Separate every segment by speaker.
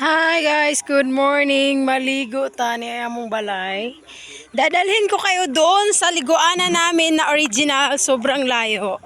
Speaker 1: Hi guys, good morning. Maligo tani among balay. Dadalhin ko kayo doon sa liguanan namin na original, sobrang layo.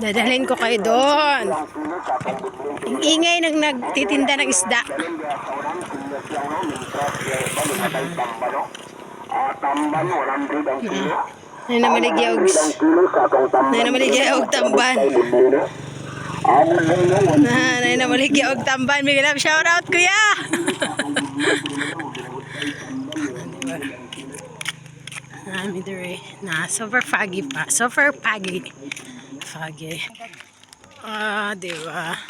Speaker 1: Dadalhin ko kayo doon. Ang ingay ng nagtitinda ng isda. Nay na maligya og Nay na maligya og tamban. Na, nay na maligya og tamban. Big love shout out kuya. Nami dire. Na super foggy pa. Super foggy. Foggy. Ah, di ba?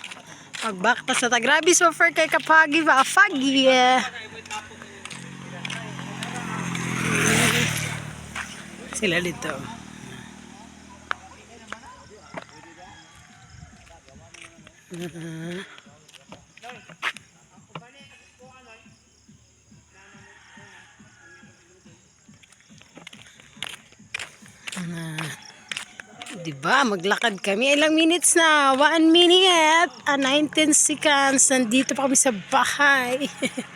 Speaker 1: Pagbak ta sa ta. Grabe super kay kapagi ba? Foggy. eh. Sila dito. Mhm. Ah, Diba, maglakad kami. Ilang minutes na? 1 minute and 19 seconds. Nandito pa kami sa bahay.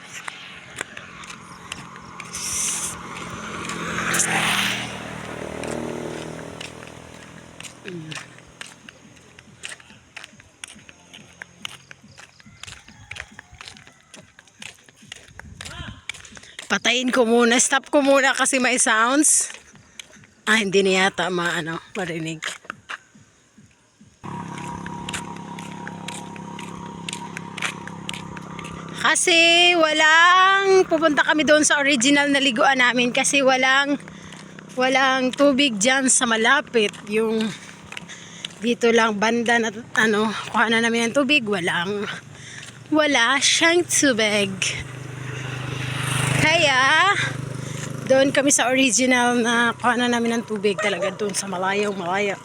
Speaker 1: Patayin ko muna. Stop ko muna kasi may sounds. Ah, hindi na yata maano, marinig. Kasi walang pupunta kami doon sa original na liguan namin kasi walang walang tubig diyan sa malapit. Yung dito lang banda na ano, kuha na namin ng tubig, walang wala siyang tubig. Kaya doon kami sa original na kuha na namin ng tubig talaga doon sa malayo malayo.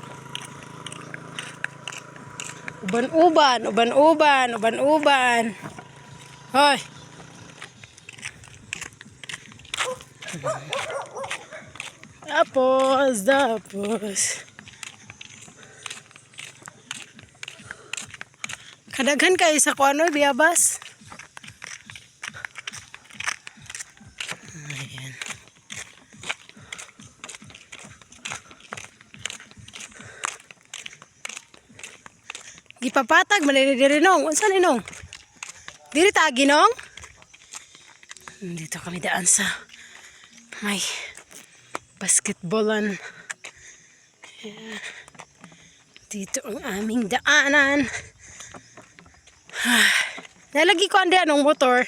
Speaker 1: Uban-uban, uban-uban, uban-uban. Hoy. Tapos, tapos. Kadaghan kayo sa kuano, biyabas. Ayan. Gipapatag, malilidiri nong. Unsa ni nong? Diri tagi nong? Dito kami daan sa may basketballan. Dito ang aming daanan. Nalagi ko andi anong motor.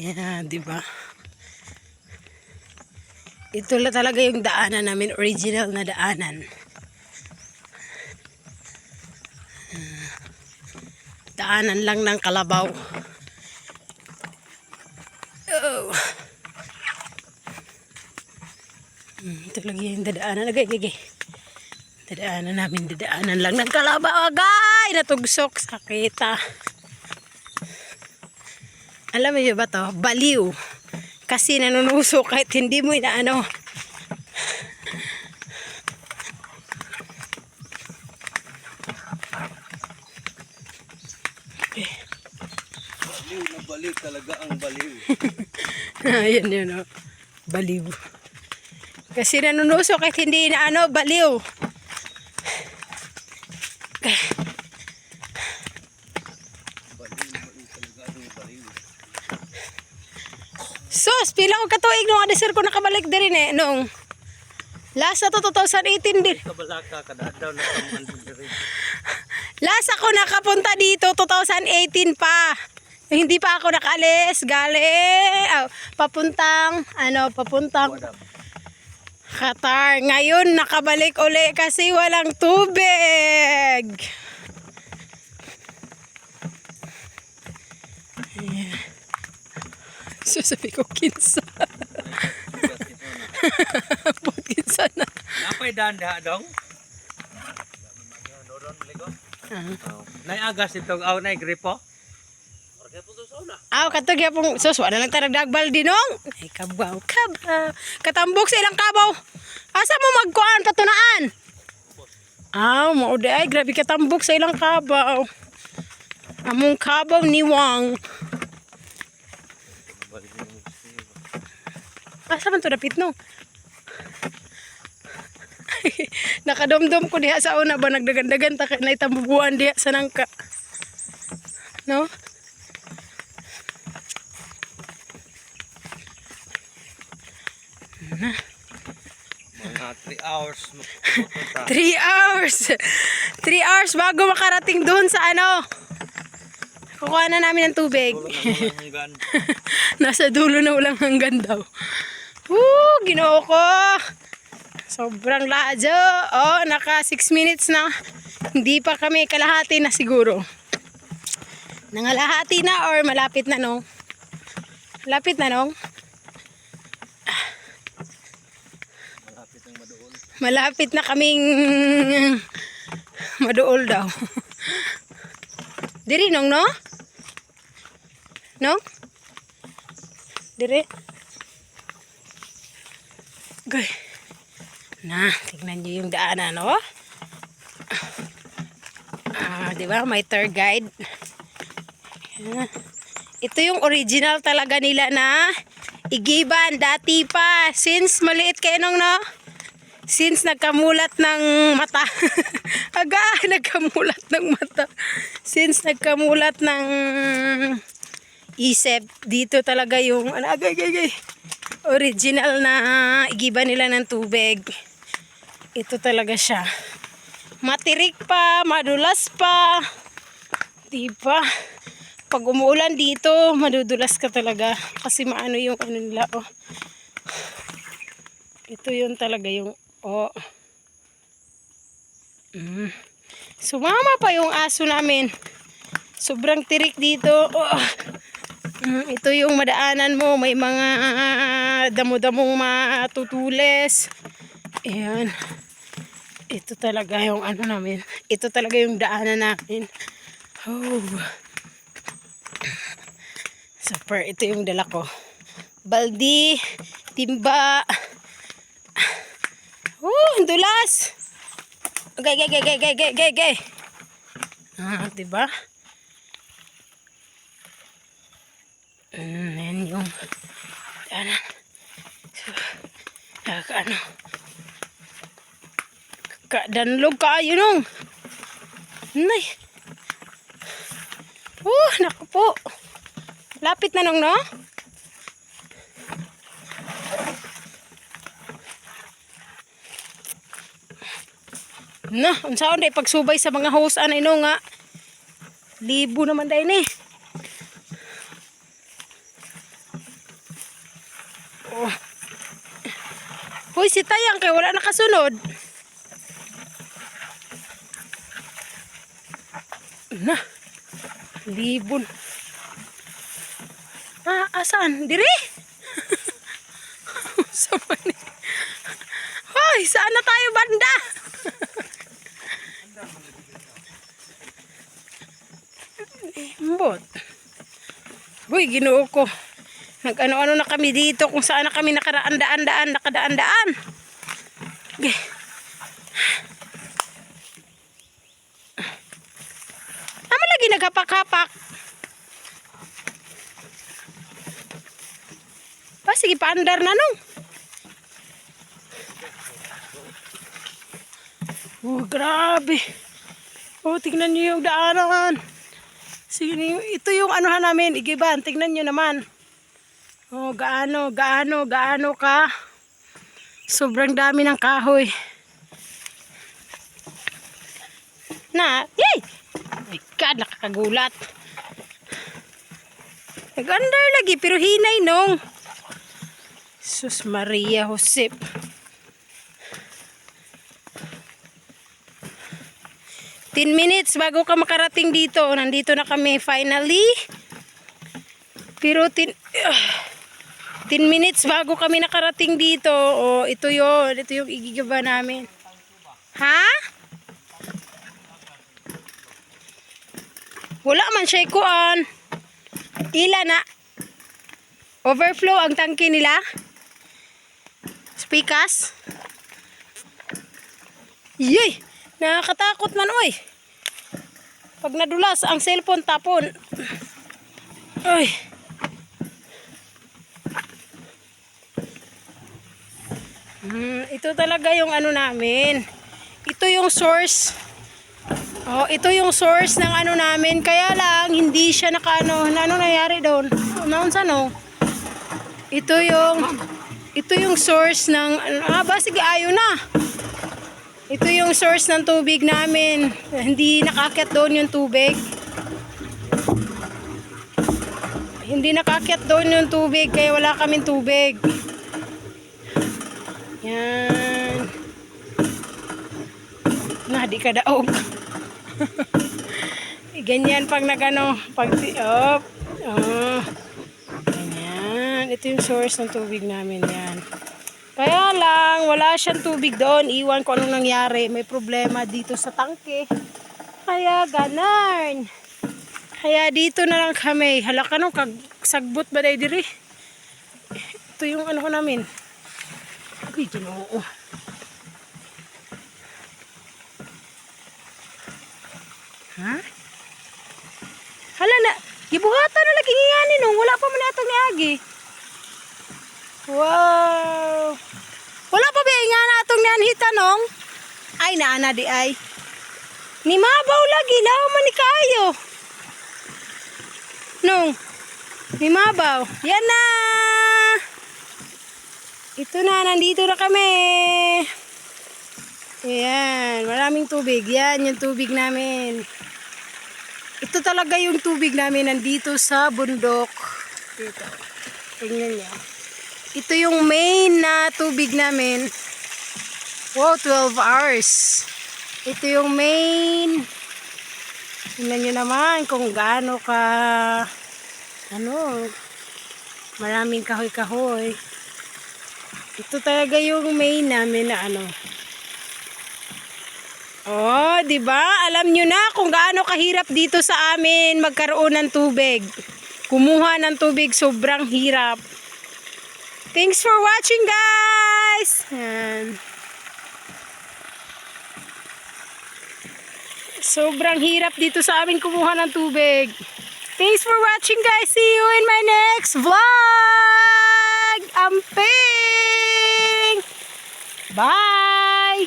Speaker 1: Yeah, di ba? Ito lang talaga yung daanan namin, original na daanan. Daanan lang ng kalabaw. Oh. Hmm, ito lagi yung dadaanan. Agay, agay. Dadaanan namin, dadaanan lang ng kalabaw. Agay! Natugsok. Sakit ah. Alam mo ba to? Baliw. Kasi nanunusok kahit hindi mo inaano.
Speaker 2: Baliw na baliw talaga ang baliw.
Speaker 1: Ayan yun o. Baliw. Kasi nanunusok kahit hindi inaano, baliw. Sus, pila ko katuig nung adisir ko nakabalik din eh. Nung last na to 2018 din.
Speaker 2: Kabalaka na diri.
Speaker 1: Last ako nakapunta dito 2018 pa. Hindi pa ako nakalis, galing ah, papuntang ano, papuntang Qatar. Ngayon nakabalik uli kasi walang tubig. Ayan. Susabi ko kinsa. Put kinsa na.
Speaker 2: Napay diha dong. Nay agas ito aw nay gripo.
Speaker 1: Aw, katog yapong sus, wala lang tarag dagbal dinong. Ay, kabaw, kabaw. Katambok sa ilang kabaw. Asa mo magkuhan, patunaan? Aw, mauda ay, grabe katambok sa ilang kabaw. Among kabaw ni Wang. Asa man to dapit no? Nakadomdom ko diha sa una ba nagdagan-dagan ta kay naitambubuan diha sa nangka. No?
Speaker 2: Mga 3 hours magpupunta.
Speaker 1: Three hours. Three hours bago makarating doon sa ano. Kukuha na namin ng tubig. Nasa dulo na ulang hanggan daw. Woo! Ginoo ko. Sobrang lajo. Oh, naka 6 minutes na. Hindi pa kami kalahati na siguro. Nangalahati na or malapit na no? Malapit na no?
Speaker 2: Malapit ang maduol.
Speaker 1: Malapit na kaming maduol daw. Diri nong no? No? Diri. Goy. Na, tingnan niyo yung daanan, no? Ah, di ba? May tour guide. Ito yung original talaga nila na igiban dati pa since maliit kayo nung no since nagkamulat ng mata aga nagkamulat ng mata since nagkamulat ng isip dito talaga yung ano agay agay agay original na igiba nila ng tubig ito talaga siya matirik pa madulas pa diba pag umuulan dito madudulas ka talaga kasi maano yung ano nila oh ito yun talaga yung oh. Mm. Sumama pa yung aso namin. Sobrang tirik dito. Oh. Mm, ito yung madaanan mo. May mga damo-damong matutules. Ayan. Ito talaga yung ano namin. Ito talaga yung daanan namin. Oh. Super. Ito yung dala ko. Baldi. Timba. Oh, dulas. Okay, okay, okay, okay, okay, okay, okay. Ah, diba? Mm, yan yung ano, ano, kadanlog kayo nung. Nay. Oh, naku po. Lapit na nung, no? Na, unsaon day pagsubay sa mga host ano ino nga. Libo naman day ni. Oh. Si Tayang kay wala nakasunod. Na. Libon. Ah, asan? Diri? Sa ni. Hoy, saan na tayo banda? Mbot. Uy, ginoo ko. Nag-ano-ano na kami dito kung saan na kami nakaraan-daan-daan, nakadaan-daan. Okay. Tama lagi naghapak-hapak. Pa, sige, paandar na nung. Oh, grabe. Oh, tingnan niyo yung daanan. Sige, ito yung anuhan namin, igiban. Tingnan nyo naman. Oh, gaano, gaano, gaano ka. Sobrang dami ng kahoy. Na, yay! My God, nakakagulat. Nag-under lagi, pero hinay nung. Sus Maria Josep. Ten minutes bago ka makarating dito. Nandito na kami finally. Pero tin, uh, 10 minutes bago kami nakarating dito. Oh, ito yon Ito yung igigaba namin. Ha? Wala man siya kuan. Ila na. Overflow ang tangke nila. Speakers. Yay! Nakakatakot man oy. Pag nadulas ang cellphone tapon. Ay. Hmm, ito talaga yung ano namin. Ito yung source. Oh, ito yung source ng ano namin. Kaya lang, hindi siya nakaano. Na, ano nangyari doon? Naon sa no? Ito yung, ito yung source ng, ah, ba, sige, ayaw na. Ito yung source ng tubig namin. Hindi nakakit doon yung tubig. Hindi nakakit doon yung tubig, kaya wala kaming tubig. Yan. Na, di ka daog. Ganyan pag nagano, pag op. Oh. Ganyan. Ito yung source ng tubig namin yan. Kaya lang, wala siyang tubig doon. Iwan ko anong nangyari. May problema dito sa tangke. Kaya ganarn. Kaya dito na lang kami. Halaka nung kag sagbot ba day diri? Ito yung ano ko namin. Uy, ginoo. Ha? Hala na, gibuhatan na lagi nga ni nung wala pa man atong niagi. Wow. Wala pa ba nga na atong nianhita nung? Ay naana di ay. Ni mabaw lagi daw man ni kayo. Nung, ni mabaw. Yan na. Ito na, nandito na kami. Ayan, maraming tubig. Yan, yung tubig namin. Ito talaga yung tubig namin nandito sa bundok. Dito. Tingnan niyo. Ito yung main na tubig namin. Wow, 12 hours. Ito yung main. Tingnan niyo naman kung gaano ka ano, maraming kahoy-kahoy. Ito talaga yung main namin na ano. Oh, 'di ba? Alam nyo na kung gaano kahirap dito sa amin magkaroon ng tubig. Kumuha ng tubig sobrang hirap. Thanks for watching, guys. Yan. Sobrang hirap dito sa amin kumuha ng tubig. Thanks for watching, guys. See you in my next vlog mag-amping! Bye!